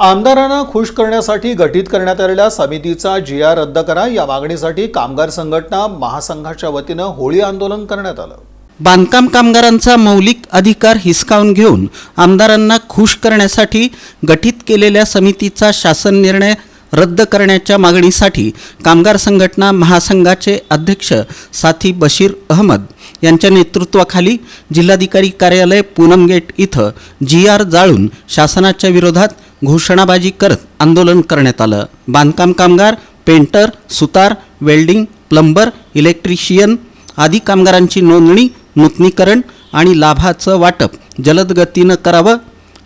आमदारांना खुश करण्यासाठी गठीत करण्यात आलेल्या समितीचा जी आर रद्द करा या मागणीसाठी कामगार संघटना महासंघाच्या वतीनं होळी आंदोलन करण्यात आलं. बांधकाम कामगारांचा मौलिक अधिकार हिसकावून घेऊन आमदारांना खुश करण्यासाठी गठीत केलेल्या समितीचा शासन निर्णय रद्द करण्याच्या मागणीसाठी कामगार संघटना महासंघाचे अध्यक्ष साथी बशीर अहमद यांच्या नेतृत्वाखाली जिल्हाधिकारी कार्यालय पूनम गेट इथं जी आर जाळून शासनाच्या विरोधात घोषणाबाजी करत आंदोलन करण्यात आलं. बांधकाम कामगार पेंटर सुतार वेल्डिंग प्लंबर इलेक्ट्रिशियन आदी कामगारांची नोंदणी नूतनीकरण आणि लाभाचं वाटप जलद गतीनं करावं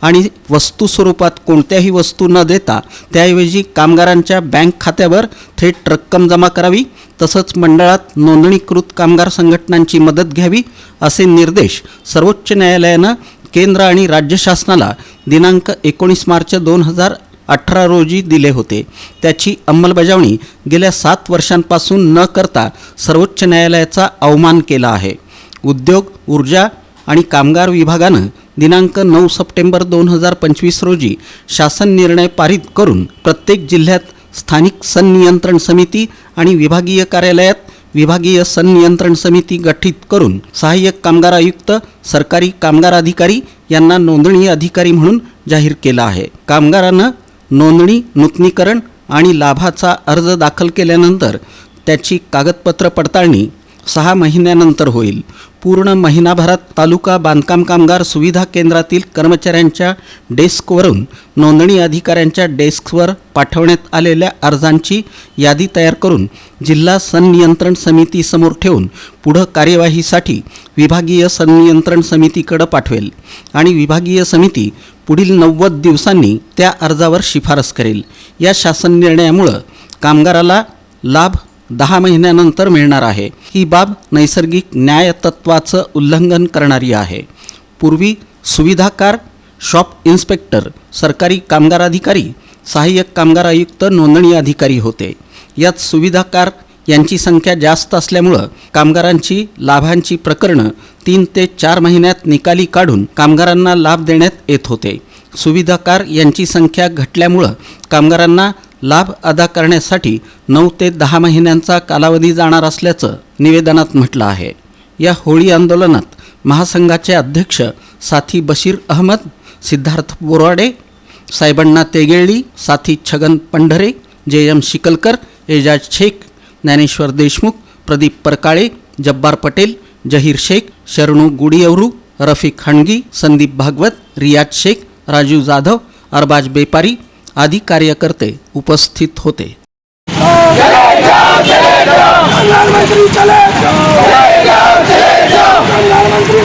आणि वस्तू स्वरूपात कोणत्याही वस्तू न देता त्याऐवजी कामगारांच्या बँक खात्यावर थेट रक्कम जमा करावी तसंच मंडळात नोंदणीकृत कामगार संघटनांची मदत घ्यावी असे निर्देश सर्वोच्च न्यायालयानं केंद्र आणि राज्य शासनाला दिनांक एकोणीस मार्च दोन हजार अठरा रोजी दिले होते. त्याची अंमलबजावणी गेल्या सात वर्षांपासून न करता सर्वोच्च न्यायालयाचा अवमान केला आहे. उद्योग ऊर्जा आणि कामगार विभागानं दिनांक नऊ सप्टेंबर दोन हजार पंचवीस रोजी शासन निर्णय पारित करून प्रत्येक जिल्ह्यात स्थानिक संनियंत्रण समिती आणि विभागीय कार्यालयात विभागीय संनियंत्रण समिती गठीत करून सहाय्यक कामगार आयुक्त सरकारी कामगार अधिकारी यांना नोंदणी अधिकारी म्हणून जाहीर केला आहे. कामगारानं नोंदणी नूतनीकरण आणि लाभाचा अर्ज दाखल केल्यानंतर त्याची कागदपत्र पडताळणी सहा महिन्यानंतर होईल. पूर्ण महिनाभरात तालुका बांधकाम कामगार सुविधा केंद्रातील कर्मचाऱ्यांच्या डेस्कवरून नोंदणी अधिकाऱ्यांच्या डेस्कवर पाठवण्यात आलेल्या अर्जांची यादी तयार करून जिल्हा संनियंत्रण समितीसमोर ठेवून पुढं कार्यवाहीसाठी विभागीय संनियंत्रण समितीकडं पाठवेल आणि विभागीय समिती पुढील नव्वद दिवसांनी त्या अर्जावर शिफारस करेल. या शासन निर्णयामुळं कामगाराला लाभ दहा महिन्यानंतर मिळणार आहे. ही बाब नैसर्गिक न्यायतत्वाचं उल्लंघन करणारी आहे. पूर्वी सुविधाकार शॉप इन्स्पेक्टर सरकारी कामगार अधिकारी सहाय्यक कामगार आयुक्त नोंदणी अधिकारी होते. यात सुविधाकार यांची संख्या जास्त असल्यामुळं कामगारांची लाभांची प्रकरणं तीन ते चार महिन्यात निकाली काढून कामगारांना लाभ देण्यात येत होते. सुविधाकार यांची संख्या घटल्यामुळं कामगारांना लाभ अदा करण्यासाठी नऊ ते दहा महिन्यांचा कालावधी जाणार असल्याचं निवेदनात म्हटलं आहे. या होळी आंदोलनात महासंघाचे अध्यक्ष साथी बशीर अहमद सिद्धार्थ बोराडे सायबण्णा तेगेळी साथी छगन पंढरे जे एम शिकलकर एजाज शेख ज्ञानेश्वर देशमुख प्रदीप परकाळे जब्बार पटेल जहीर शेख शरणू गुडियवरू रफिक हणगी संदीप भागवत रियाज शेख राजू जाधव अरबाज बेपारी आदी कार्यकर्ते उपस्थित होते. प्रधानमंत्री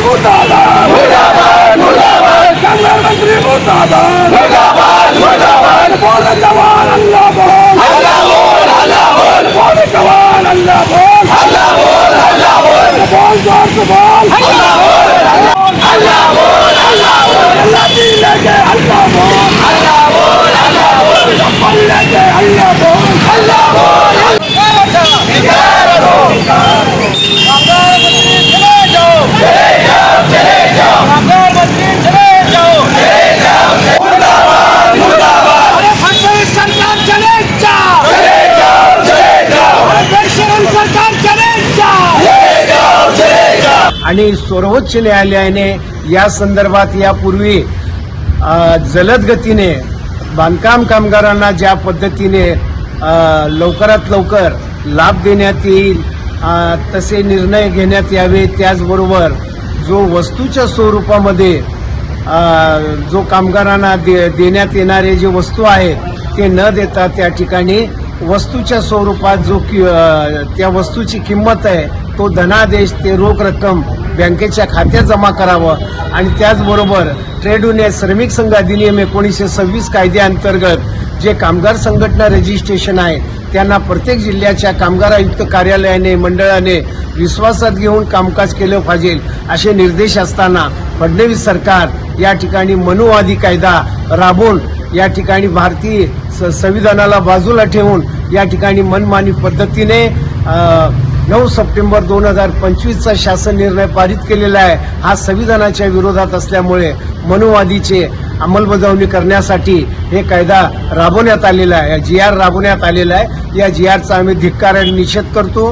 आणि सर्वोच्च न्यायालयाने या संदर्भात यापूर्वी जलद गतीने बांधकाम कामगारांना ज्या पद्धतीने लवकरात लवकर लाभ देण्यात येईल तसे निर्णय घेण्यात यावे. त्याचबरोबर जो वस्तूच्या स्वरूपामध्ये जो कामगारांना दे देण्यात येणारे जे वस्तू आहेत ते न देता त्या ठिकाणी वस्तूच्या स्वरूपात जो कि त्या वस्तूची किंमत आहे तो धनादेश ते रोख रक्कम बँकेच्या खात्यात जमा करावं. आणि त्याचबरोबर ट्रेड युनियन श्रमिक संघ अधिनियम एकोणीसशे सव्वीस कायद्याअंतर्गत जे कामगार संघटना रजिस्ट्रेशन आहे त्यांना प्रत्येक जिल्ह्याच्या कामगार आयुक्त कार्यालयाने मंडळाने विश्वासात घेऊन कामकाज केलं पाहिजे असे निर्देश असताना फडणवीस सरकार या ठिकाणी मनुवादी कायदा राबवून या ठिकाणी भारतीय स- संविधानाला बाजूला ठेवून या ठिकाणी मनमानी पद्धतीने नऊ सप्टेंबर दोन हजार पंचवीसचा शासन निर्णय पारित केलेला आहे. हा संविधानाच्या विरोधात असल्यामुळे मनुवादीचे अंमलबजावणी करण्यासाठी हे कायदा राबवण्यात आलेला आहे. जी आर राबवण्यात आलेला आहे. या जी आरचा आम्ही धिक्कार आणि निषेध करतो.